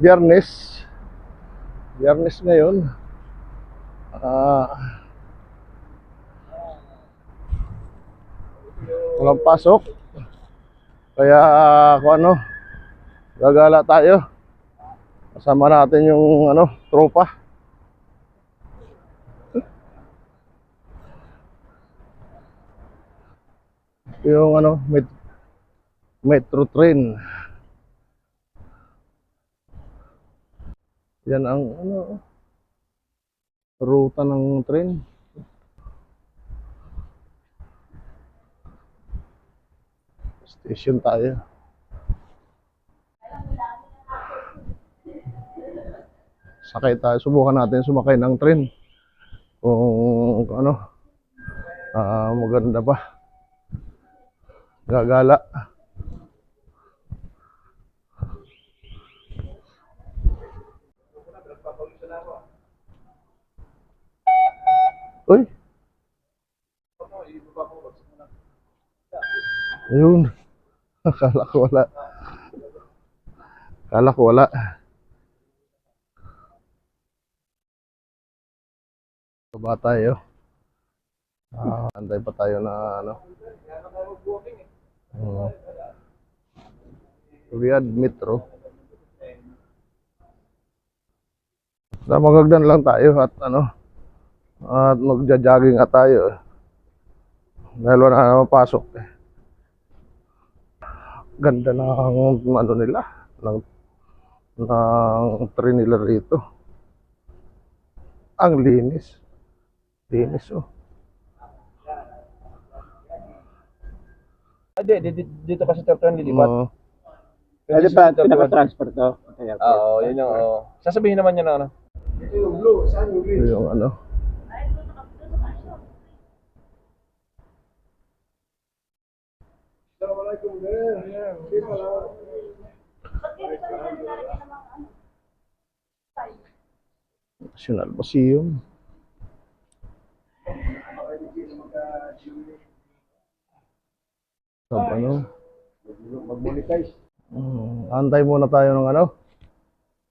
Biyernes. Biyernes ngayon. Ah. walang pasok. Kaya kung ano, gagala tayo. Kasama natin yung ano, tropa. Yung ano, met metro train. Yan ang ano ruta ng train. Station tayo. Sakay tayo. Subukan natin sumakay ng train. Kung ano, ah maganda ba. Gagala. Uy. Ayun. Akala ko wala. Akala ko wala. Baba tayo. Ah, antay pa tayo na ano. Uh, Riyadh Metro. Sa magagdan lang tayo at ano, at magja-jogging at tayo. Dahil wala na eh. Ganda ng ano nila, ng, ng train nila rito. Ang linis. Linis oh. Hindi, dito, dito kasi Tertran lilipat. Oo. Pwede pa, sa pinaka-transfer to? Po. Oo, yun yung, oo. Sasabihin naman niya na ano. Ito yung ano. National Museum. Sa ano? Mag-monetize. Mm, antay muna tayo ng ano?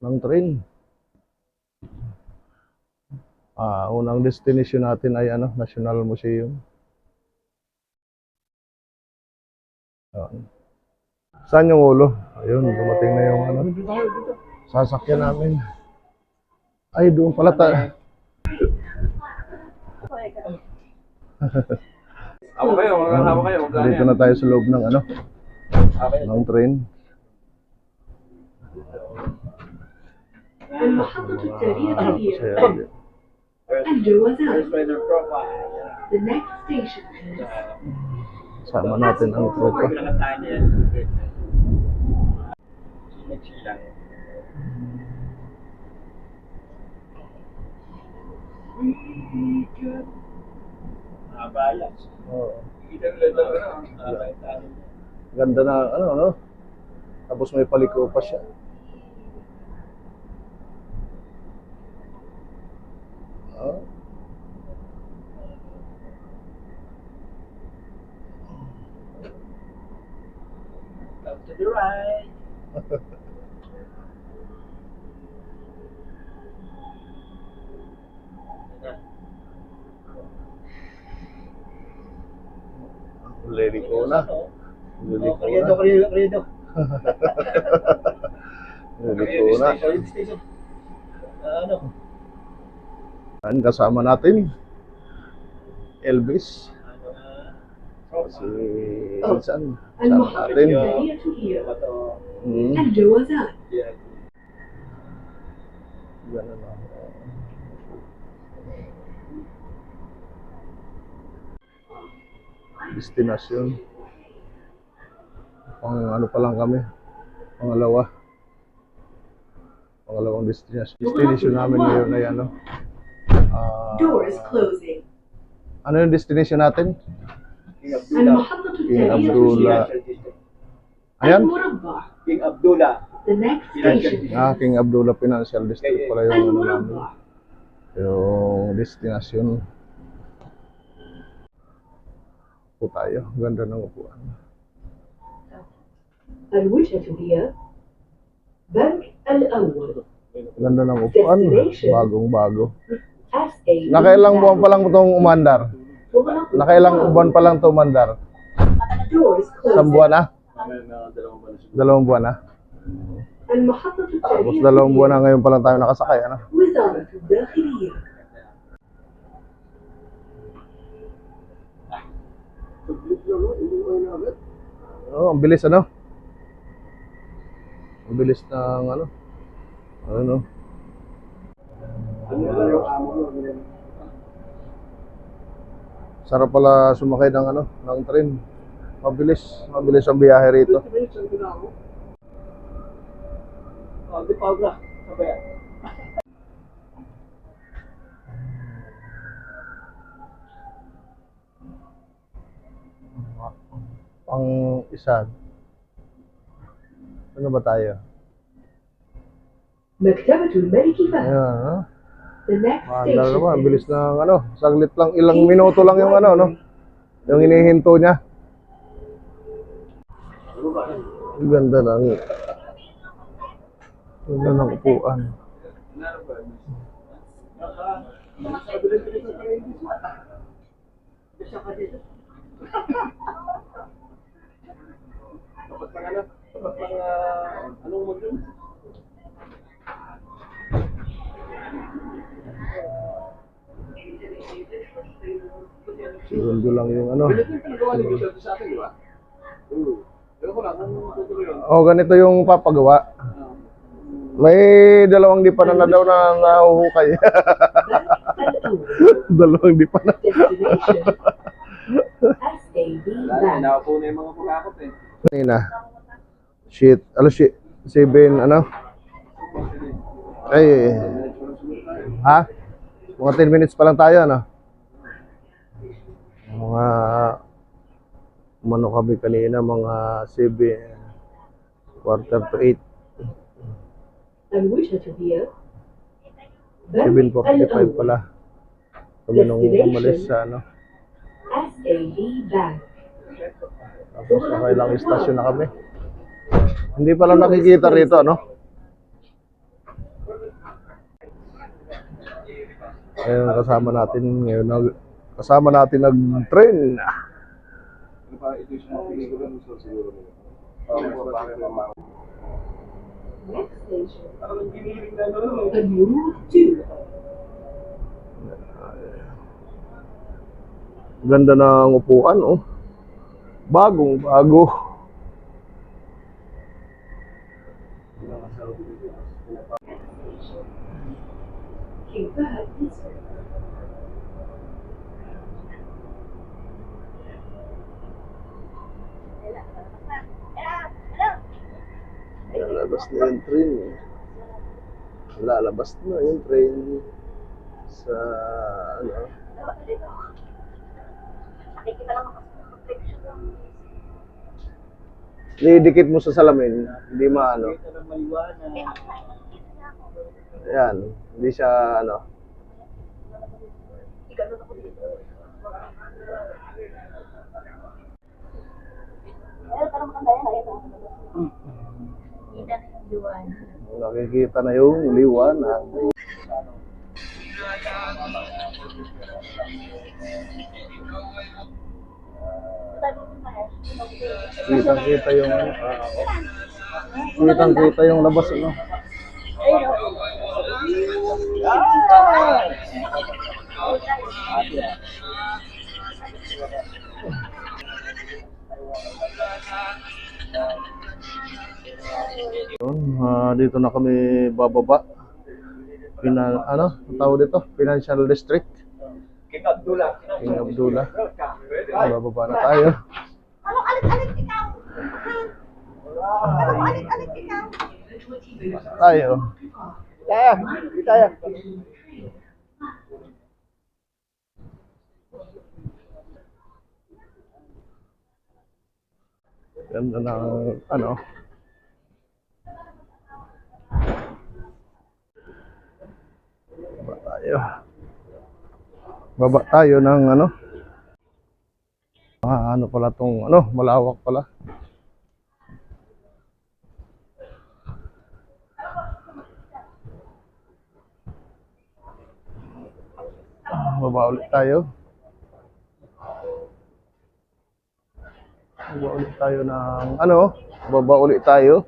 Ng train. Ah, unang destination natin ay ano, National Museum. Saan yung ulo? Ayun, dumating na yung ano. Sasakyan namin. Ay, doon pala tayo. Ako kayo, mga hawak kayo. Magkano Dito yan? na tayo sa loob ng ano, Okay. ng train. المحطة التالية هي Kasi, الجوازات. The next station is sama natin ang tropa. Oo. Ganda na, ano, ano? Tapos may paliko pa siya. Oh. To the right. Lady ko na. Karyedo, karyedo, karyedo. Dito na. Ano? Ang kasama natin, Elvis. Si oh. saan? Ano? Saan natin? Ano? Ano? Hmm. Hello, what's up? Yeah pang ano pa lang kami, pangalawa. Pangalawang destination, destination namin ngayon ay ano. Ah, uh, Doors closing. Ano yung destination natin? King Abdullah. Ano, King Abdullah. Ayan? King Abdullah. The next station. Ah, King Abdullah Financial District pala yung ano namin. Yung destination po tayo. Ganda ng upuan. الوجهة هي بنك الأول Ganda ng upuan. Bagong bago. SA Nakailang buwan pa lang itong umandar. Nakailang buwan pa lang ito umandar. Doors Isang closing. buwan na. Dalawang buwan na. المحطة Tapos التالية dalawang buwan na ngayon pa lang tayo nakasakay. Ano? وزارة الداخلية Oh, ang bilis ano? Ang bilis ng ano? Ano? Sarap pala sumakay ng ano, ng train. Mabilis, mabilis ang biyahe rito. Oh, di pa na. Sabay. Pang isa. Ano ba tayo? Magtabatul Maliki Fahd. Ayan, no? The next ah, station naman, is... bilis na ano, saglit lang, ilang minuto lang yung ano, no? Yung inihinto niya. Ang ganda lang. Ganda ng upuan. Dapat pang ano? mga anong mo yun? Segundo lang yung ano. Oh, ganito yung papagawa. May dalawang di pa na daw na nahuhukay. dalawang di pa na. Kanina. Shit. Alas, shit. Seven, ano? Ay. Ha? Mga 10 minutes pa lang tayo, ano? Mga... Umano kami kanina, mga 7... Quarter to 8. I wish that you here. 7.45 pala. Kami nung umalis sa ano. SAB Bank. Tapos okay lang, istasyon na kami. Hindi pala nakikita rito, ano? Ayun, kasama natin ngayon. Nag, kasama natin nag-train. Ganda ng upuan, oh. Bagong bago. Lalabas na yung train. eh. Lalabas na yung train sa ano. Didikit mo sa salamin, hindi maano. Ayan, hindi siya ano. Kita na yung liwan. Nakikita na yung liwanag. Kitang kita yung ano. Kitang kita yung labas ano. Yun, dito na kami bababa. Pina, ano, ang tawag dito? Financial District. King Abdullah. King Abdullah. Bababa na tayo. Anong alit-alit ikaw? Anong alit-alit ikaw? Tayo. Tayo, tayo. Ganda ng ano. Tayo. Baba tayo ng ano. Ah, ano pala tong ano, malawak pala. Ah, Baba ulit tayo. Baba ulit tayo ng ano, baba ulit tayo.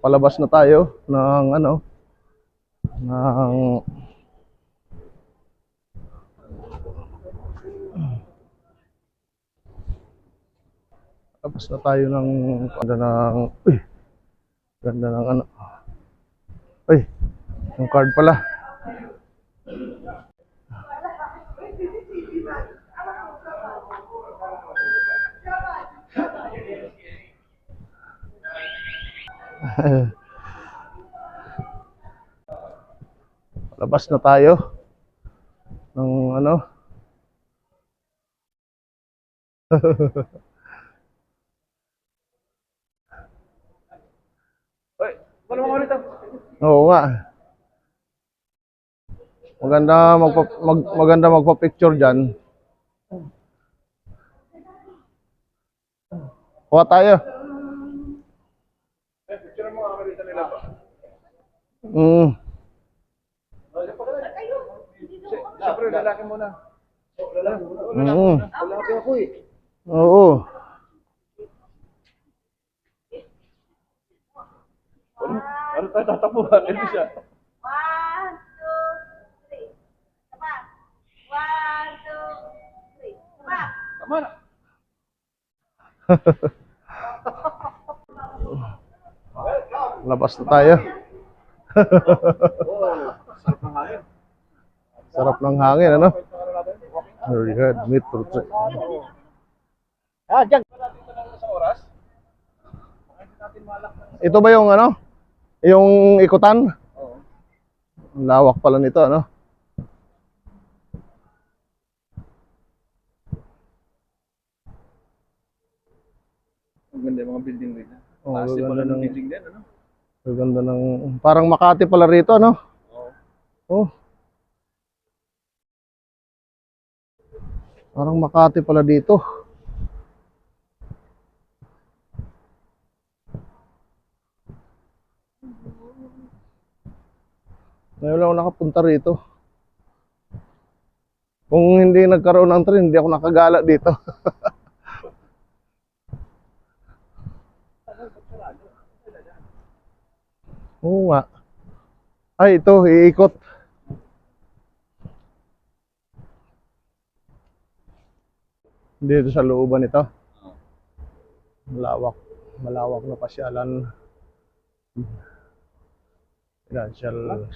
Palabas na tayo ng ano, ng Tapos na tayo ng ganda ng uy, ganda ng ano. Uy, yung card pala. Labas na tayo ng ano. Wala mo ulit Oo nga. Maganda magpa, mag, maganda magpa-picture diyan. Kuha tayo. Picture mo ang dito nila ba? Mm. Siyempre, lalaki muna. Lalaki muna. Mm. Lalaki ako eh. Oo. Ano tayo tatapuhan? Ito siya. One, two, three. Tama. One, two, three. Tama. Tama na. Labas na tayo. Sarap ng hangin. Ano? Very good. Metro train. Ah, dyan. Sa oras? Ito ba yung ano? Yung ikutan? Oo. Ang lawak pala nito, ano? Ang ganda yung mga building dito. Oo, Taas pala ng ng- building din, ano? Ang ganda ng... Parang Makati pala rito, ano? Oo. Oh. Parang Makati pala dito. Ngayon lang ako nakapunta rito. Kung hindi nagkaroon ng train, hindi ako nakagala dito. Oo nga. Ay, ito, iikot. Dito sa looban ito. Malawak. Malawak na pasyalan. Financial.